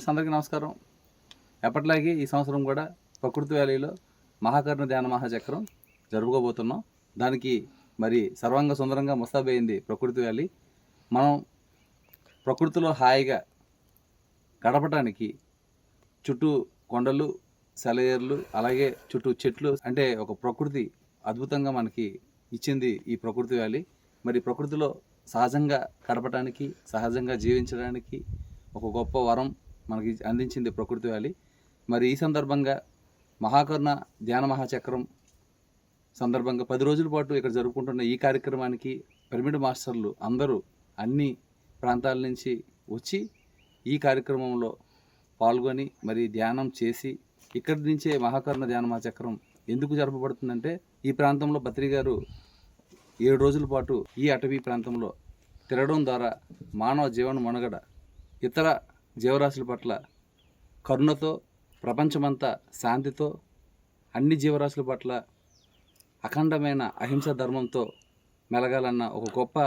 Friends అందరికీ నమస్కారం. ఎప్పటిలాగే ఈ సంవత్సరం కూడా ప్రకృతి వ్యాలీలో మహాకర్ణ ధ్యాన మహాచక్రం జరుపుకోబోతున్నాం. దానికి మరి సర్వంగ సుందరంగా ముస్తాబయింది ప్రకృతి వ్యాలీ. మనం ప్రకృతిలో హాయిగా గడపటానికి చుట్టూ కొండలు సెలయేర్లు అలాగే చుట్టూ చెట్లు అంటే ఒక ప్రకృతి అద్భుతంగా మనకి ఇచ్చింది ఈ ప్రకృతి వ్యాలీ. మరి ప్రకృతిలో సహజంగా గడపటానికి సహజంగా జీవించడానికి ఒక గొప్ప వరం మనకి అందించింది ప్రకృతి వ్యాలీ. మరి ఈ సందర్భంగా మహాకర్ణ ధ్యాన మహాచక్రం సందర్భంగా పది రోజుల పాటు ఇక్కడ జరుపుకుంటున్న ఈ కార్యక్రమానికి పిరమిడ్ మాస్టర్లు అందరూ అన్ని ప్రాంతాల నుంచి వచ్చి ఈ కార్యక్రమంలో పాల్గొని మరి ధ్యానం చేసి ఇక్కడి నుంచే మహాకర్ణ ధ్యాన మహాచక్రం ఎందుకు జరపబడుతుందంటే ఈ ప్రాంతంలో బత్రి గారు ఏడు రోజుల పాటు ఈ అటవీ ప్రాంతంలో తిరగడం ద్వారా మానవ జీవన మనుగడ ఇతర జీవరాశుల పట్ల కరుణతో ప్రపంచమంతా శాంతితో అన్ని జీవరాశుల పట్ల అఖండమైన అహింస ధర్మంతో మెలగాలన్న ఒక గొప్ప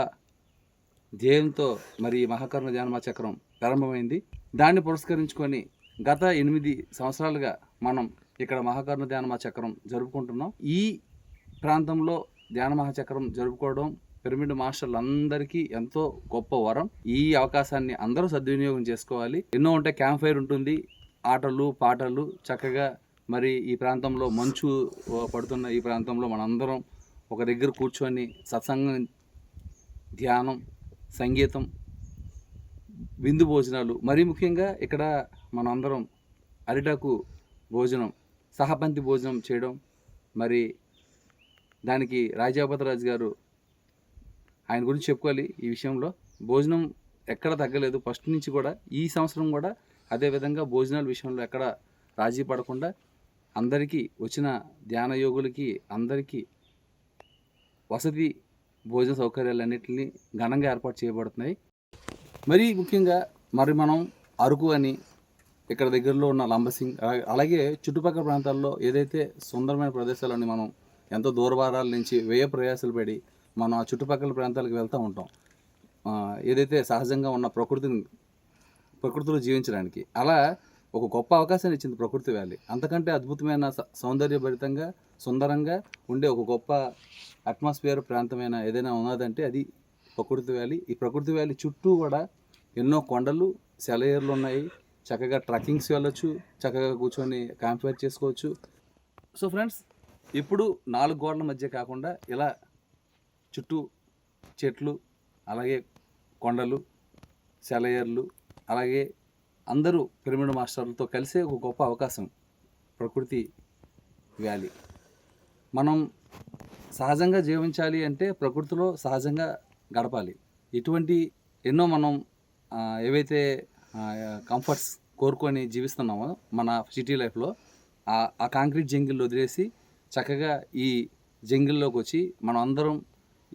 ధ్యేయంతో మరి ఈ మహాకర్ణ ధ్యానమా చక్రం ప్రారంభమైంది. దాన్ని పురస్కరించుకొని గత ఎనిమిది సంవత్సరాలుగా మనం ఇక్కడ మహాకర్ణ ధ్యానమా చక్రం జరుపుకుంటున్నాం. ఈ ప్రాంతంలో ధ్యాన మహాచక్రం జరుపుకోవడం పిరమిడ్ మాస్టర్లు అందరికీ ఎంతో గొప్ప వరం. ఈ అవకాశాన్ని అందరూ సద్వినియోగం చేసుకోవాలి. ఎన్నో ఉంటాయి క్యాంప్ ఫైర్ ఉంటుంది. ఆటలు పాటలు చక్కగా మరి ఈ ప్రాంతంలో మంచు పడుతున్న ఈ ప్రాంతంలో మనందరం ఒక దగ్గర కూర్చొని సత్సంగం ధ్యానం సంగీతం విందు భోజనాలు మరీ ముఖ్యంగా ఇక్కడ మనందరం అరిటాకు భోజనం సహపంతి భోజనం చేయడం మరి దానికి రాజాపతిరాజు గారు ఆయన గురించి చెప్పుకోవాలి ఈ విషయంలో. భోజనం ఎక్కడ తగ్గలేదు. ఫస్ట్ నుంచి కూడా ఈ సంవత్సరం కూడా అదేవిధంగా భోజనాల విషయంలో ఎక్కడ రాజీ పడకుండా అందరికీ వచ్చిన ధ్యాన యోగులకి అందరికీ వసతి భోజన సౌకర్యాలన్నింటినీ ఘనంగా ఏర్పాటు చేయబడుతున్నాయి. మరీ ముఖ్యంగా మరి మనం అరకు అని ఇక్కడ దగ్గరలో ఉన్న లంబసింగ్ అలా- అలాగే చుట్టుపక్కల ప్రాంతాల్లో ఏదైతే సుందరమైన ప్రదేశాలని మనం ఎంతో దూరభారాల నుంచి వ్యయ ప్రయాసాలు పడి మనం ఆ చుట్టుపక్కల ప్రాంతాలకు వెళ్తూ ఉంటాం. ఏదైతే సహజంగా ఉన్న ప్రకృతిని ప్రకృతిలో జీవించడానికి. అలా ఒక గొప్ప అవకాశాన్ని ఇచ్చింది ప్రకృతి వ్యాలీ. అంతకంటే అద్భుతమైన స- సౌందర్యభరితంగా సుందరంగా ఉండే ఒక గొప్ప అట్మాస్ఫియర్ ప్రాంతమైన ఏదైనా ఉన్నదంటే అది ప్రకృతి వ్యాలీ. ఈ ప్రకృతి వ్యాలీ చుట్టూ కూడా ఎన్నో కొండలు సెలయేర్లు ఉన్నాయి. చక్కగా ట్రక్కింగ్స్ వెళ్ళొచ్చు చక్కగా కూర్చొని కాంపేర్ చేసుకోవచ్చు. సో ఫ్రెండ్స్ ఇప్పుడు నాలుగు గోడల మధ్య కాకుండా ఇలా చుట్టూ చెట్లు అలాగే కొండలు సెలయర్లు అలాగే అందరూ పిరమిడ్ మాస్టర్లతో కలిసే ఒక గొప్ప అవకాశం ప్రకృతి వ్యాలీ మనం సహజంగా జీవించాలి అంటే ప్రకృతిలో సహజంగా గడపాలి. ఇటువంటి ఎన్నో మనం ఏవైతే కంఫర్ట్స్ కోరుకొని జీవిస్తున్నామో మన సిటీ లైఫ్లో ఆ ఆ కాంక్రీట్ జంగిల్ వదిలేసి చక్కగా ఈ జంగిల్లోకి వచ్చి మనం అందరం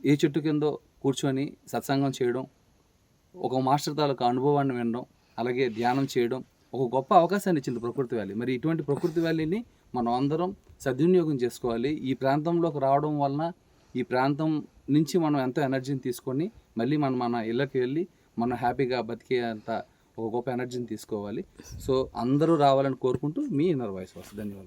ఏ చెట్టు కిందో కూర్చొని సత్సంగం చేయడం ఒక మాస్టర్ తాలూకు అనుభవాన్ని వినడం అలాగే ధ్యానం చేయడం ఒక గొప్ప అవకాశాన్ని ఇచ్చింది ప్రకృతి వ్యాలీ. మరి ఇటువంటి ప్రకృతి వ్యాలీని మనం అందరం సద్వినియోగం చేసుకోవాలి. ఈ ప్రాంతంలోకి రావడం వలన ఈ ప్రాంతం నుంచి మనం ఎంతో ఎనర్జీని తీసుకొని మళ్ళీ మనం మన ఇళ్ళకి వెళ్ళి మనం హ్యాపీగా బతికేంత ఒక గొప్ప ఎనర్జీని తీసుకోవాలి. సో అందరూ రావాలని కోరుకుంటూ మీ ఇన్నర్ వాయిస్ వస్తుంది. ధన్యవాదాలు.